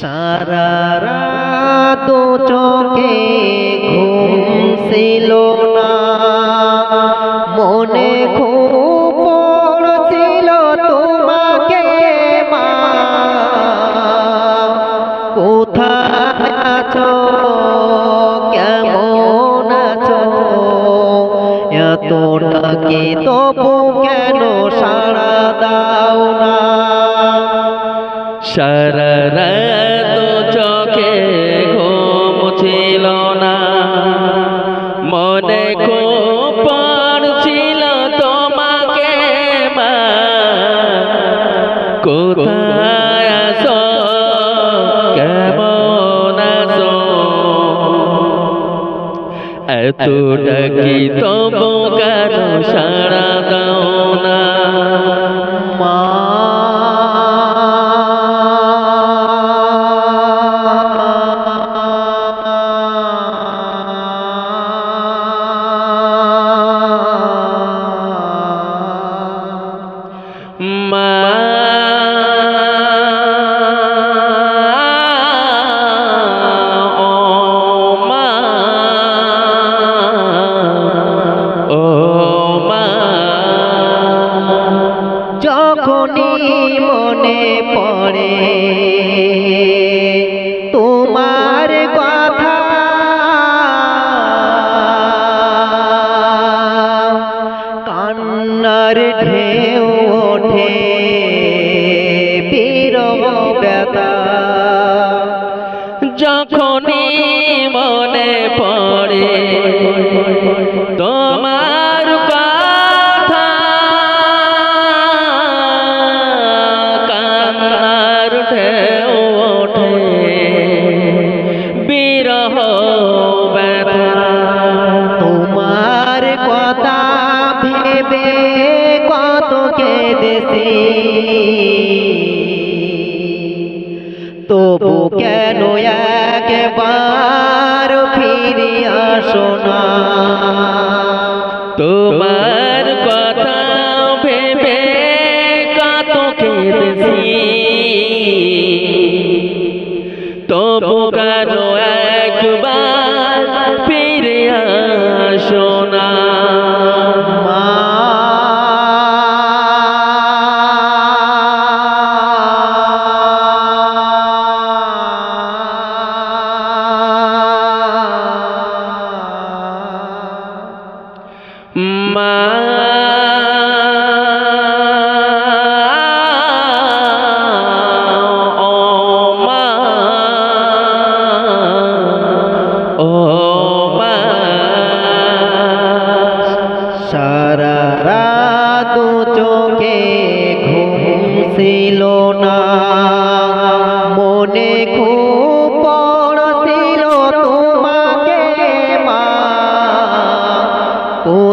সারা রাত চোখে ঘুম না। মনে খুব পড়ছিল তোমাকে মা। কোথায় আছো? কেমন আছো? এতটা কি তবু কেন সাড়া দাও না? সারা কোথায় আছো? কেমন আছো? এতটা কি তবু কেন সারা দাও না? মা। যখনই মনে পড়ে তোমার কথা, কান্নার ঢেউ ওঠে, বিরহ ব্যথা। তোমার কথা ভেবে কত কেঁদেছি। তবু কেন একবার ফিরে আসো না। তোমার মা চোখে ঘুম ছিল না।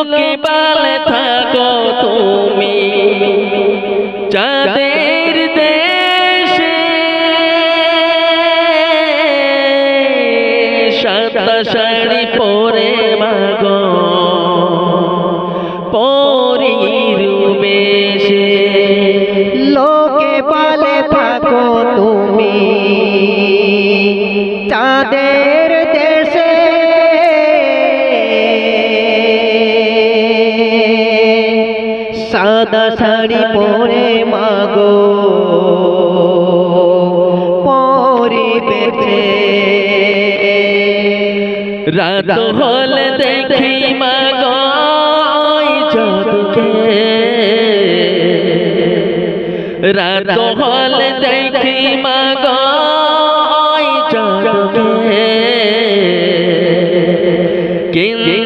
লোকে পালে থাকো তুমি। চাঁদের দেশে সাদা সাদা শাড়ি পরে মাগো। পরি পেছে রাত হলে দেখি মাগো চোখে। রাত হলে দেখি মাগো চোখে। কিন্তু